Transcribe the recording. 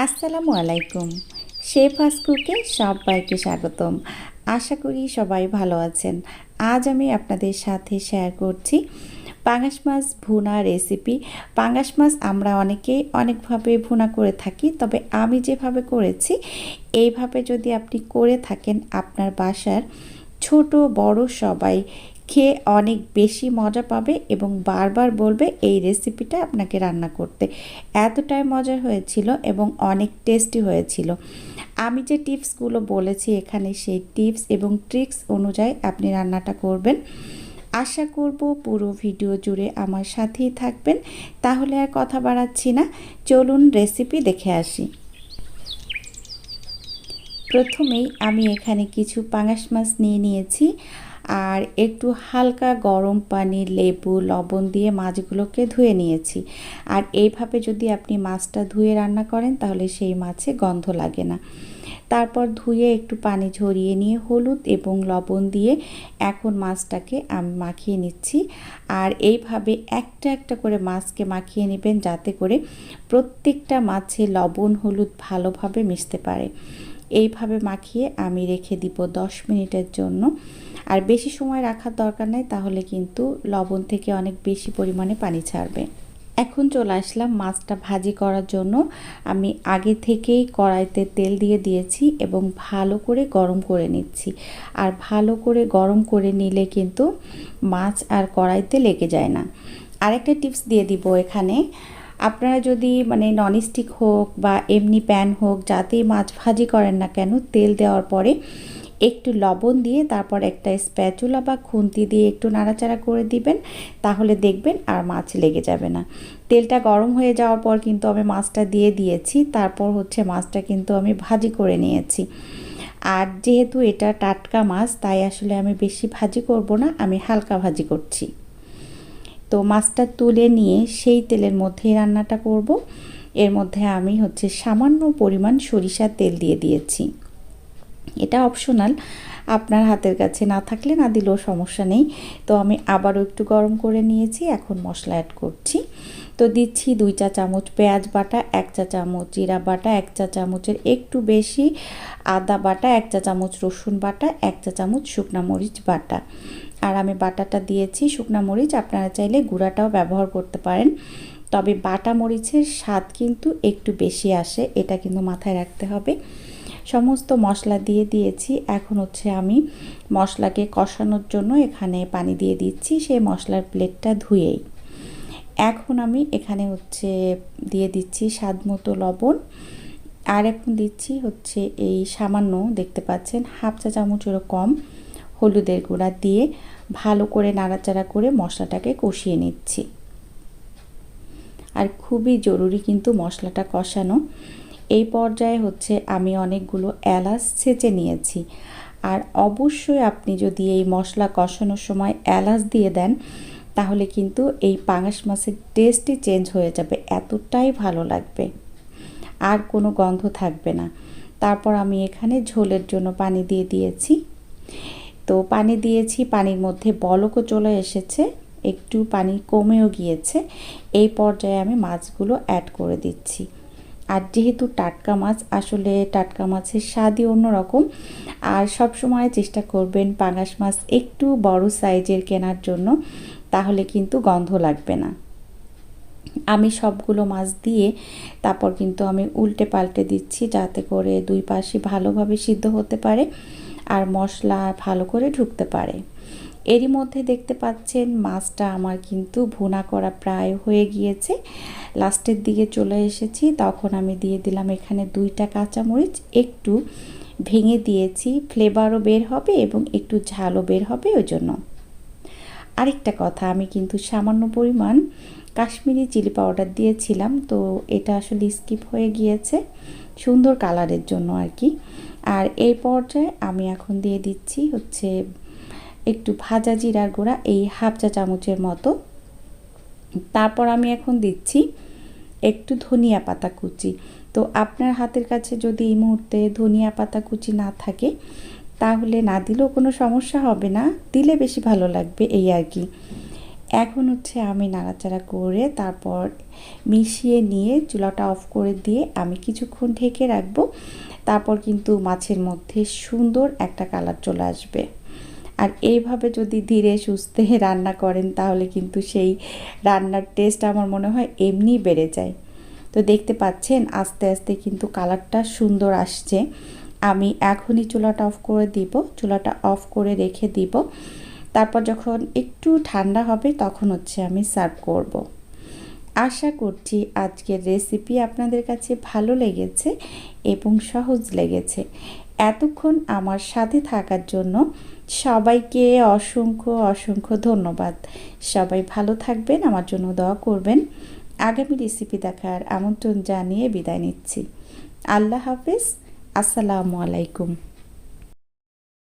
আসসালামু আলাইকুম। শেফ হাসকুকে সবাইকে স্বাগতম। আশা করি সবাই ভালো আছেন। আজ আমি আপনাদের সাথে শেয়ার করছি পাঙাশ মাছ ভুনা রেসিপি পাঙাশ মাছ আমরা অনেকেই অনেকভাবে ভুনা করে থাকি, তবে আমি যেভাবে করেছি, এইভাবে যদি আপনি করে থাকেন আপনার বাসার ছোট বড় সবাই খেয়ে অনেক বেশি মজা পাবে এবং বারবার বলবে এই রেসিপিটা আপনাকে রান্না করতে। এতটাই মজার হয়েছিল এবং অনেক টেস্টি হয়েছিল। আমি যে টিপসগুলো বলেছি এখানে সেই টিপস এবং ট্রিক্স অনুযায়ী আপনি রান্নাটা করবেন। আশা করব পুরো ভিডিও জুড়ে আমার সাথেই থাকবেন। তাহলে আর কথা বাড়াচ্ছি না। চলুন রেসিপি দেখে আসি। প্রথমেই আমি এখানে কিছু পাঙাশ মাছ নিয়ে নিয়েছি। আর একটু হালকা গরম পানি, লেবু, লবণ দিয়ে মাছগুলোকে ধুয়ে নিয়েছি। আর এইভাবে যদি আপনি মাছটা ধুয়ে রান্না করেন, তাহলে সেই মাছে গন্ধ লাগে না। তারপর ধুয়ে একটু পানি ঝরিয়ে নিয়ে হলুদ এবং লবণ দিয়ে এখন মাছটাকে আমি, মাখিয়ে নিচ্ছি। আর এইভাবে একটা একটা করে মাছকে মাখিয়ে নেবেন, যাতে করে প্রত্যেকটা মাছে লবণ, হলুদ ভালোভাবে মিশতে পারে। এইভাবে মাখিয়ে আমি রেখে দিব দশ মিনিটের জন্য। আর বেশি সময় রাখার দরকার নেই, তাহলে কিন্তু লবণ থেকে অনেক বেশি পরিমাণে পানি ছাড়বে। এখন চলে আসলাম মাছটা ভাজি করার জন্য। আমি আগে থেকেই কড়াইতে তেল দিয়ে দিয়েছি এবং ভালো করে গরম করে নিচ্ছি। আর ভালো করে গরম করে নিলে কিন্তু মাছ আর কড়াইতে লেগে যায় না। আরেকটা টিপস দিয়ে দিব এখানে। আপনারা যদি মানে ননস্টিক হোক বা এমনি প্যান হোক যাতেই মাছ ভাজি করেন না কেন, তেল দেওয়ার পরে একটু লবণ দিয়ে তারপর একটা স্প্যাচুলা বা খুন্তি দিয়ে একটু নাড়াচাড়া করে দিবেন, তাহলে দেখবেন আর মাছ লেগে যাবে না। তেলটা গরম হয়ে যাওয়ার পর কিন্তু আমি মাছটা দিয়ে দিয়েছি, তারপর হচ্ছে মাছটা কিন্তু আমি ভাজি করে নিয়েছি। আর যেহেতু এটা টাটকা মাছ, তাই আসলে আমি বেশি ভাজি করব না, আমি হালকা ভাজি করছি। তো মাছটা তুলে নিয়ে সেই তেলের মধ্যেই রান্নাটা করব। এর মধ্যে আমি হচ্ছে সামান্য পরিমাণ সরিষার তেল দিয়ে দিয়েছি। এটা অপশনাল আপনার হাতের কাছে না থাকলে না দিলেও সমস্যা নেই। তো আমি আবারও একটু গরম করে নিয়েছি, এখন মশলা অ্যাড করছি। তো দিচ্ছি দুই চা চামচ পেঁয়াজ বাটা, এক চা চামচ জিরা বাটা, এক চা চামচের একটু বেশি আদা বাটা, এক চা চামচ রসুন বাটা, এক চা চামচ শুকনা মরিচ বাটা। আর আমি বাটাটা দিয়েছি, শুকনা মরিচ। আপনারা চাইলে গুঁড়াটাও ব্যবহার করতে পারেন। তবে বাটা মরিচের স্বাদ কিন্তু একটু বেশি আসে, এটা কিন্তু মাথায় রাখতে হবে। সমস্ত মশলা দিয়ে দিয়েছি। এখন হচ্ছে আমি মশলাকে কষানোর জন্য এখানে পানি দিয়ে দিচ্ছি, সেই মশলার প্লেটটা ধুয়েই। এখন আমি এখানে হচ্ছে দিয়ে দিচ্ছি স্বাদ মতো লবণ। আর এখন দিচ্ছি হচ্ছে এই সামান্য, দেখতে পাচ্ছেন, হাফ চা চামচেরও কম। হলুদের গুঁড়া দিয়ে ভালো করে নাড়াচাড়া করে মশলাটাকে কষিয়ে নিচ্ছি। আর খুবই জরুরি কিন্তু মশলাটা কষানো। এই পর্যায়ে হচ্ছে আমি অনেকগুলো এলাচ ছেঁচে নিয়েছি। আর অবশ্যই আপনি যদি এই মশলা কষানোর সময় এলাচ দিয়ে দেন, তাহলে কিন্তু এই পাঙাশ মাছের টেস্টই চেঞ্জ হয়ে যাবে, এতটাই ভালো লাগবে। আর কোনো গন্ধ থাকবে না। তারপর আমি এখানে ঝোলের জন্য পানি দিয়ে দিয়েছি। তো পানি দিয়েছি, পানির মধ্যে বলকও চলে এসেছে, একটু পানি কমেও গিয়েছে। এই পর্যায়ে আমি মাছগুলো অ্যাড করে দিচ্ছি। আর যেহেতু টাটকা মাছ, আসলে টাটকা মাছের স্বাদই অন্যরকম। আর সব সময় চেষ্টা করবেন পাঙাশ মাছ একটু বড় সাইজের কেনার জন্য, তাহলে কিন্তু গন্ধ লাগবে না। আমি সবগুলো মাছ দিয়ে তারপর কিন্তু আমি উল্টে পাল্টে দিচ্ছি, যাতে করে দুই পাশে ভালোভাবে সিদ্ধ হতে পারে। আর মশলা ভালো করে ঢুকতে পারে। এরই মধ্যে দেখতে পাচ্ছেন মাছটা আমার কিন্তু ভুনা করা প্রায় হয়ে গিয়েছে। লাস্টের দিকে চলে এসেছি, তখন আমি দিয়ে দিলাম এখানে দুইটা কাঁচামরিচ, একটু ভেঙে দিয়েছি ফ্লেভারও বের হবে এবং একটু ঝালও বের হবে ওই জন্য। আরেকটা কথা, আমি কিন্তু সামান্য পরিমাণ কাশ্মীরি চিলি পাউডার দিয়েছিলাম, তো এটা আসলে স্কিপ হয়ে গিয়েছে সুন্দর কালারের জন্য আর কি আর এই পর্যায়ে আমি এখন দিয়ে দিচ্ছি হচ্ছে একটু ভাজা জিরার গুঁড়া, এই হাফ চা চামচের মতো। তারপর আমি এখন দিচ্ছি একটু ধনিয়া পাতা কুচি। তো আপনার হাতের কাছে যদি এই মুহূর্তে ধনিয়া পাতা কুচি না থাকে তাহলে না দিলেও কোনো সমস্যা হবে না। দিলে বেশি ভালো লাগবে এই আর কি। এখন হচ্ছে আমি নাড়াচাড়া করে তারপর মিশিয়ে নিয়ে চুলাটা অফ করে দিয়ে আমি কিছুক্ষণ ঢেকে রাখব। তারপর কিন্তু মাছের মধ্যে সুন্দর একটা কালার চলে আসবে। আর এইভাবে যদি ধীরে সুস্থে রান্না করেন তাহলে কিন্তু সেই রান্নার টেস্ট আমার মনে হয় এমনি বেড়ে যায়। তো দেখতে পাচ্ছেন আস্তে আস্তে কিন্তু কালারটা সুন্দর আসছে। আমি এখনই চুলাটা অফ করে দিব, চুলাটা অফ করে রেখে দিব। তারপর যখন একটু ঠান্ডা হবে তখন হচ্ছে আমি সার্ভ করব। আশা করছি আজকের রেসিপি আপনাদের কাছে ভালো লেগেছে এবং সহজ লেগেছে। এতক্ষণ আমার সাথে থাকার জন্য সবাইকে অসংখ্য অসংখ্য ধন্যবাদ। সবাই ভালো থাকবেন, আমার জন্য দোয়া করবেন। আগামী রেসিপি দেখার আমন্ত্রণ জানিয়ে বিদায় নিচ্ছি। আল্লাহ হাফিজ। আসসালামু আলাইকুম।